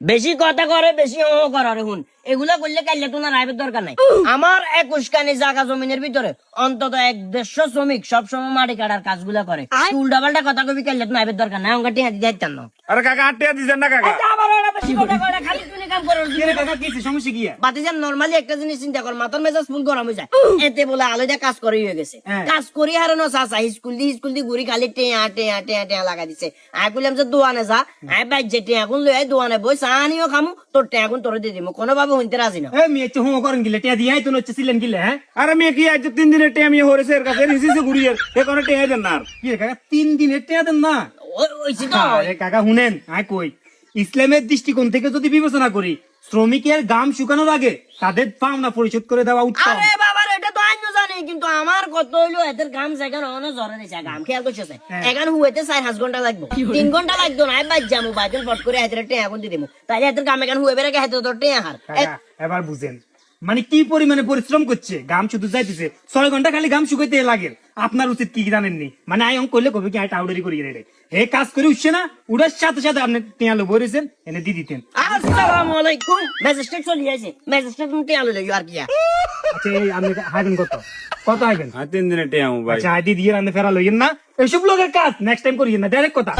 বেশি কথা করে বেশি ও করার হুন এগুলা করলে কাইলে তো না দরকার নাই। আমার একুশ কানি জাগা জমিনের ভিতরে অন্তত এক দেড়শো শ্রমিক সবসময় মাটি কাটার কাজগুলা করে। উল্টা পাল্টা কথা কবি কাইলে তো না দরকার নাই। অঙ্কা টিয়া দিতে না। আরে কাকা টিয়া দিচ্ছেন না কাকা? বাতিজান নরমালি একটা জিনিস চিন্তা কর মাথার মেজাজ ফুল গরম হয়ে যায়। এতে বলে আলাদা কাজ করে হয়ে গেছে। হ্যাঁ। কাজ করি হারানো চাচা স্কুল দি স্কুল দি ঘুরি খালি টেয়া টেয়া টেয়া টেয়া লাগা দিছে। আই কইলাম যে দোয়ানে যা আই বাইক যে টেয়া কোন লই আই দোয়ানে বই সানিও খামু তোর টেয়া কোন তোরে দিয়ে দিমু। কোনো ভাবে হইতে রাজি না। এ মেয়ে হুঁ করেন গিলে টিয়া দিয়াই তো হচ্ছে ছিলেন গিলে হ্যাঁ? আরে মেয়ে কি আজ তিন দিনের টাইম ইয়ে হরেছে এর কাছে? রিসিসে ঘুরিয়ে এ কোনো টাকা দেন না আর। কি কাকা তিন দিনের টিয়া দেন না? ওই- কাকা শুনেন আয় কই? ইসলামের দৃষ্টিকোণ থেকে যদি বিবেচনা করি শ্রমিকের গাম শুকানোর আগে তাদের পাওনা পরিশোধ করে দেওয়া উচিত আরে বাবা এটা তো আইনো জানি কিন্তু আমার কত হইল এদের কাম সেখানে অনেক জ্বরে দিছে কাম খেয়াল করছে এখানে হুয়েতে চার পাঁচ ঘণ্টা লাগবে। তিন ঘণ্টা লাগতো না বাজ যাব বাইদিন ফট করে হাতের টেয়া কোন দিয়ে দিমু তাইলে এদের কাম এখানে হুয়ে বেড়ে হাতে তোর টেয়া হার। এবার বুঝেন মানে কি পরিমাণে পরিশ্রম করছে? গাম শুধু যাইতেছে। ছয় ঘণ্টা খালি গাম শুকাইতে লাগে। আপনার উচিত কি জানেননি? মানে আই অঙ্ক করলে কবে কি আই টাউডারি করি রে? হে কাজ করে উঠছে না উড়ার সাথে সাথে আপনি টিয়া লো বলেছেন এনে দিয়ে দিতেন। আসসালামু আলাইকুম। ম্যাজিস্ট্রেট চলে আসে। ম্যাজিস্ট্রেট তুমি টেয়া লইলো আর কি আচ্ছা এই আপনি হাইবেন কত? কত হাইবেন? আর তিন দিনের টাইম ভাই। আচ্ছা আই দিয়ে দিয়ে রান্না ফেরা লইয়েন না। এইসব লোকের কাজ নেক্সট টাইম করিয়েন না। ডাইরেক্ট কথা।